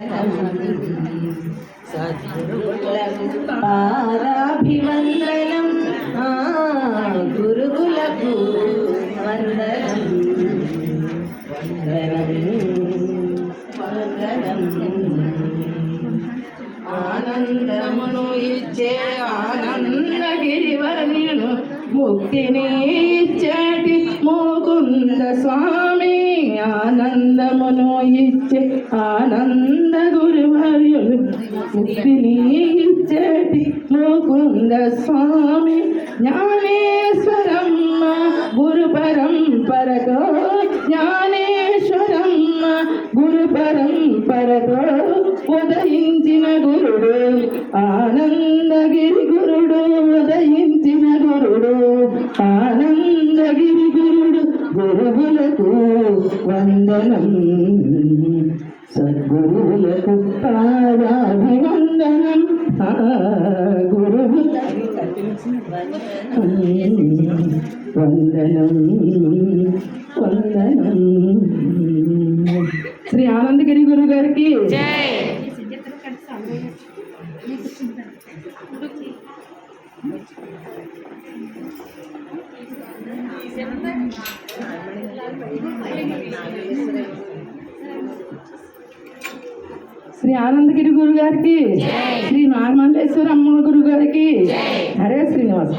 పారాభివందనం గురుగులకు వందనం. వందనం ఆనందమును ఇచ్చే ఆనందగిరివర్యును ముక్తిని ఇచ్చేటి ముకుంద స్వామి. ఆనందమును ఇచ్చే ఆనంద ముక్తిని ఇచ్చేటి ముకుంద స్వామి. జ్ఞానేశ్వరమ్మ గురు పరంపరతో జ్ఞానేశ్వరమ్మ గురు పరంపరతో ఉదయించిన గురుడు ఆనందగిరి గురుడు ఉదయించిన గురుడు ఆనందగిరి గురుడు గురువులకు వందనం. సద్గురువులకు పాదాభివందనం ఆ గురువు వందనం. వందనం శ్రీ ఆనందగిరి గురువు గారికి శ్రీ ఆనందగిరి గురు గారికి శ్రీ నాగమల్లేశ్వర అమ్మ గురు గారికి హరే శ్రీనివాస్.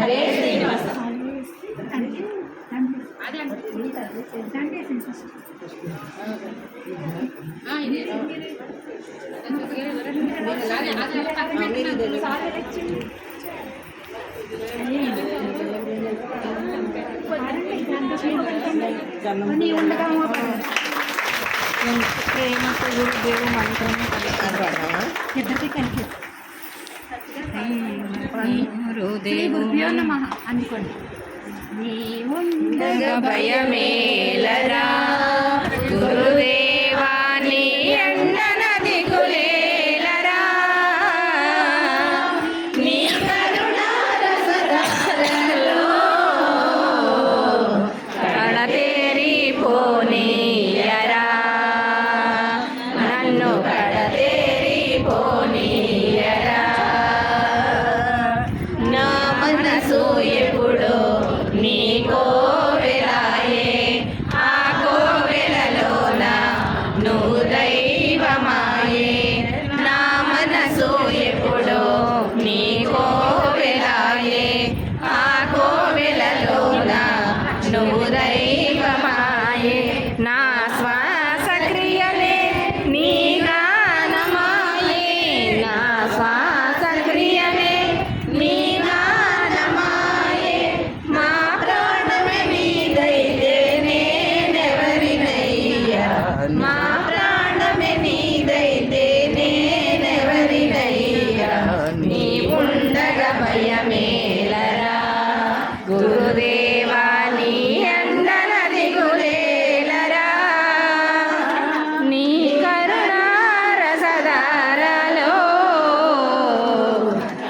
ప్రేమతో గురుదేవు గురుదేవు నమః. అనుకోండి. భయమేలరా. గురుదేవాని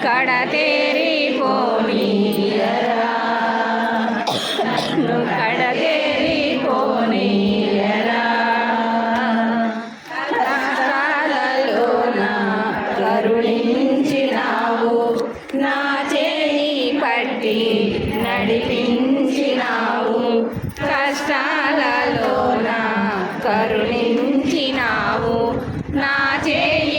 கடதேறி போனீரா கடதேறி போனீரா కష్టాలలో కరుణించినావు నా చేయి పట్టి నడిపించినావు కష్టాలలో కరుణించినావు నా చేయి